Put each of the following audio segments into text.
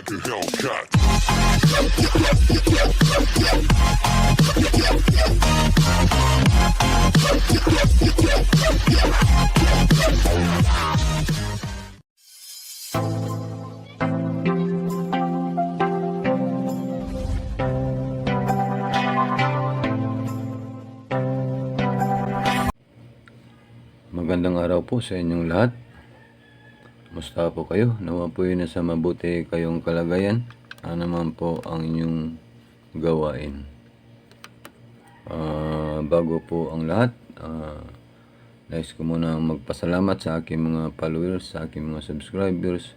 like a Hellcat. Magandang araw po sa inyong lahat. Musta po kayo? Nawa po yun na sa mabuti kayong kalagayan. Ano naman po ang inyong gawain. Ah, bago po ang lahat, ah, nais ko muna magpasalamat sa aking mga followers, sa aking mga subscribers.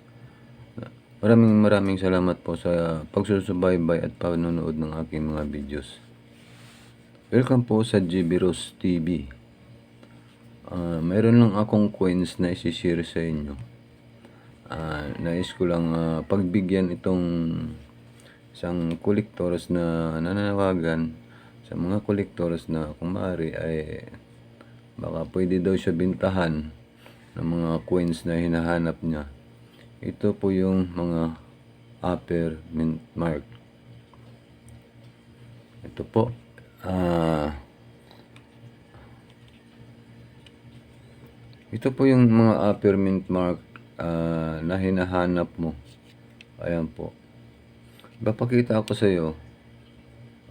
Maraming maraming salamat po sa pagsusubaybay at panonood ng aking mga videos. Welcome po sa GB Rose TV. Ah, mayroon lang akong coins na isi-share sa inyo. Ah, nais ko lang ah, pagbigyan itong isang collectors na nananawagan sa mga collectors na kung maaari ay baka pwede daw siya bintahan ng mga coins na hinahanap niya. Ito po yung mga upper mint mark. Ito po. Ah, Ito po yung mga upper mint mark ah, na hinahanap mo. Ayan po. Ipapakita ako sa iyo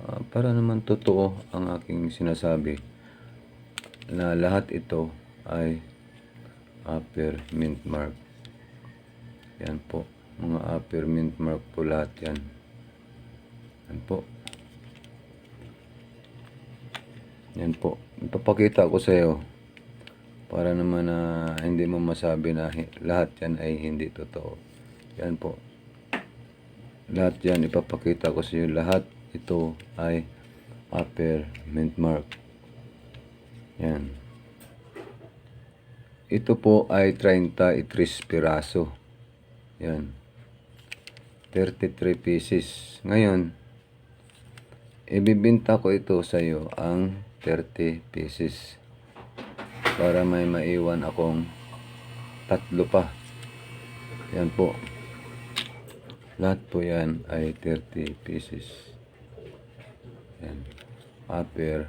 ah, para naman totoo ang aking sinasabi na lahat ito ay upper mint mark. Yan po. Mga upper mint mark po lahat yan. Yan po. Yan po. Ipapakita ko sa iyo para naman na hindi mo masabi na lahat yan ay hindi totoo. Yan po. Lahat yan, ipapakita ko sa iyo. Lahat ito ay mint mark. Yan. Ito po ay 33 piraso. Yan. 33 pieces. Ngayon, ibibinta ko ito sa iyo ang 30 pieces para may maiwan akong tatlo pa. Yan po. Lahat po yan ay 30 pieces. Yan. Upper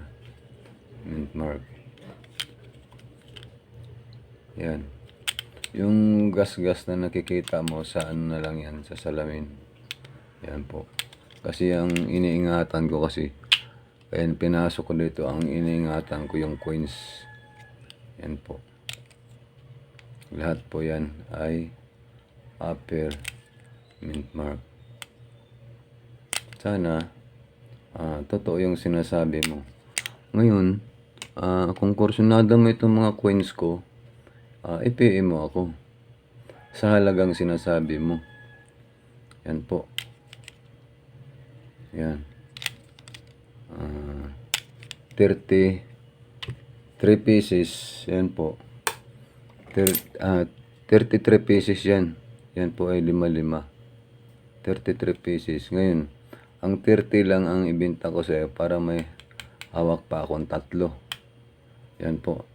mint mark. Yan. Yung gas-gas na nakikita mo, saan na lang yan? Sa salamin. Yan po. Kasi ang iniingatan ko kasi, kaya pinasok ko dito, ang iniingatan ko yung coins. Yan po. Lahat po yan ay upper mint mark. Sana, ah, totoo yung sinasabi mo. Ngayon, ah, kung kursunada mo itong mga coins ko, ah, i-PM mo ako. Sa halagang sinasabi mo. Yan po. Yan. Ah, 30 3 pieces, yan po. Thir, ah, 33 pieces yan. Yan po ay lima-lima. 33 pieces. Ngayon, ang 30 lang ang ibenta ko sa'yo para may hawak pa akong tatlo. Yan po.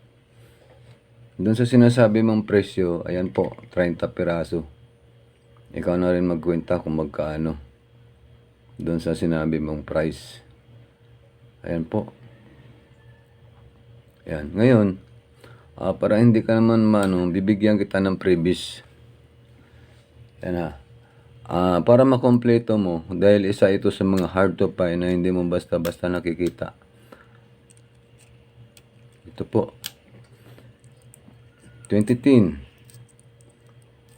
Doon sa sinasabi mong presyo, ayan po, 30 piraso. Ikaw na rin magkwenta kung magkaano. Doon sa sinabi mong price. Ayan po. Yan. Ngayon, ah, para hindi ka naman mano, bibigyan kita ng previous. Yan ha. Ah, para makompleto mo, dahil isa ito sa mga hard to find na hindi mo basta-basta nakikita. Ito po. 2010.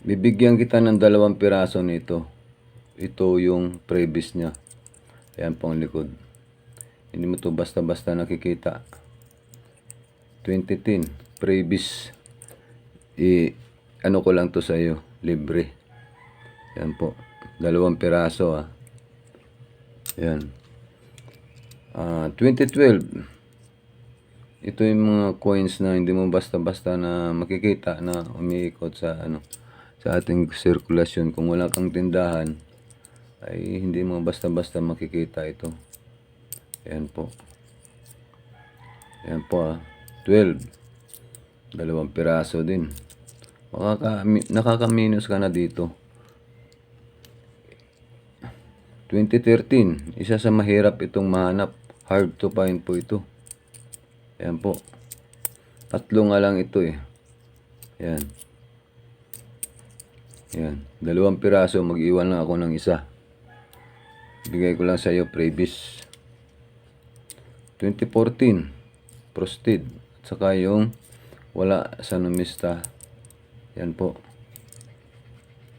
Bibigyan kita ng dalawang piraso nito. Ito yung previous niya. Ayan po ang likod. Hindi mo to basta-basta nakikita. 2010 previous i ano ko lang to sa iyo libre. Yan po dalawang piraso ah. Yan. Ah 2012 ito yung mga coins na hindi mo basta-basta na makikita na umiikot sa ano sa ating sirkulasyon. Kung wala kang tindahan ay hindi mo basta-basta makikita ito. Yan po. Yan po ah 12. Dalawang piraso din. Makaka, nakaka-minus ka na dito. 2013, isa sa mahirap itong mahanap. Hard to find po ito. Ayan po. Tatlo nga lang ito eh. Ayan. Ayan. Dalawang piraso, mag-iwan lang ako ng isa. Bigay ko lang sa iyo previous. 2014, Prosted. Saka yung wala sa numista. Yan po.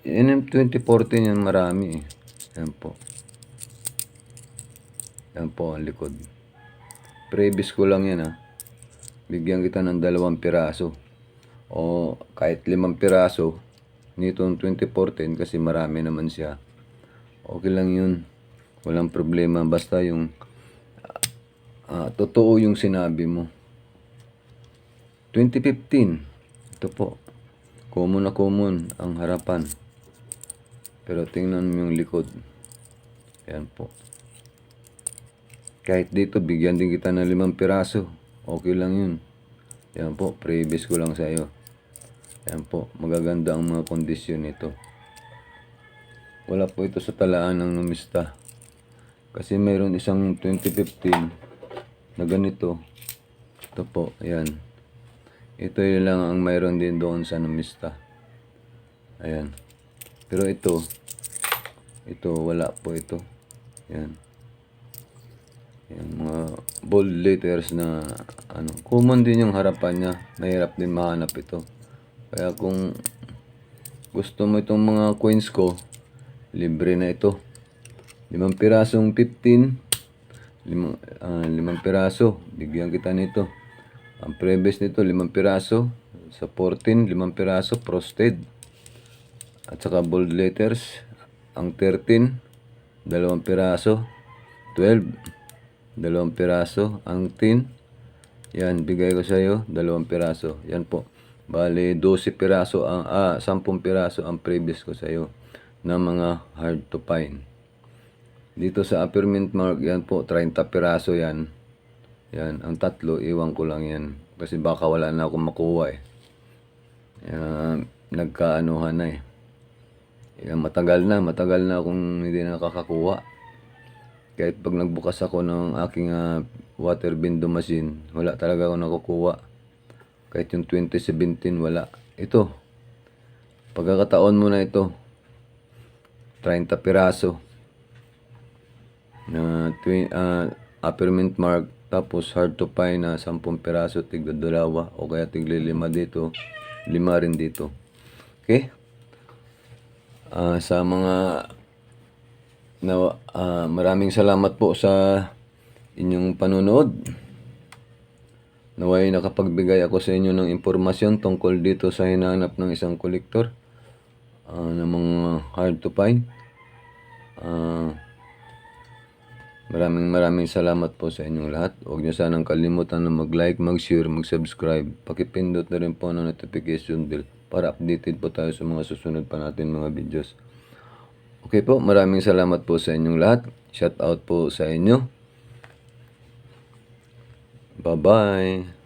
Yan yung 2014 yan marami eh. Yan po. Yan po ang likod. Previous ko lang yan ah. Bigyan kita ng dalawang piraso. O kahit limang piraso. Nitong 2014 kasi marami naman siya. Okay lang yun. Walang problema. Basta yung ah, totoo yung sinabi mo. 2015. Ito po. Common na common ang harapan. Pero tingnan mo yung likod. Yan po. Kahit dito, bigyan din kita ng limang piraso. Okay lang yun. Yan po, previous ko lang sa iyo. Yan po, magaganda ang mga kondisyon nito. Wala po ito sa talaan ng numista. Kasi mayroon isang 2015 na ganito. Ito po, ayan. Ito yun lang ang mayroon din doon sa numista. Ayan. Pero ito, ito wala po ito. Ayan. Yan, mga bold letters na ano, common din yung harapan niya. Mahirap din mahanap ito. Kaya kung gusto mo itong mga coins ko, libre na ito. Limang pirasong 15, limang, ah, limang piraso, bigyan kita nito. Ang previous nito, limang piraso. Sa 14, limang piraso, frosted. At saka bold letters. Ang 13, dalawang piraso. 12, dalawang piraso. Ang 10, yan, bigay ko sa iyo, dalawang piraso. Yan po. Bali, 12 piraso, ang, ah, 10 piraso ang previous ko sa iyo na mga hard to find. Dito sa upper mint mark, yan po, 30 piraso yan. Yan, ang tatlo, iwan ko lang yan. Kasi baka wala na akong makuha eh. Yan, nagkaanuhan na eh. Yan, matagal na, matagal na akong hindi nakakakuha. Kahit pag nagbukas ako ng aking ah, water window machine, wala talaga ako nakukuha. Kahit yung 2017, wala. Ito, pagkakataon mo na ito, 30 piraso na twi- ah, upper mint mark tapos hard to find na 10 piraso tigda dalawa o kaya tigli lima dito lima rin dito. Okay? Ah, sa mga na ah, maraming salamat po sa inyong panonood. Naway nakapagbigay ako sa inyo ng impormasyon tungkol dito sa hinanap ng isang kolektor ah, ng mga hard to find. Ah, Maraming maraming salamat po sa inyong lahat. Huwag niyo sanang kalimutan na mag-like, mag-share, mag-subscribe. Pakipindot na rin po ng notification bell para updated po tayo sa mga susunod pa natin mga videos. Okay po, maraming salamat po sa inyong lahat. Shout out po sa inyo. Bye-bye.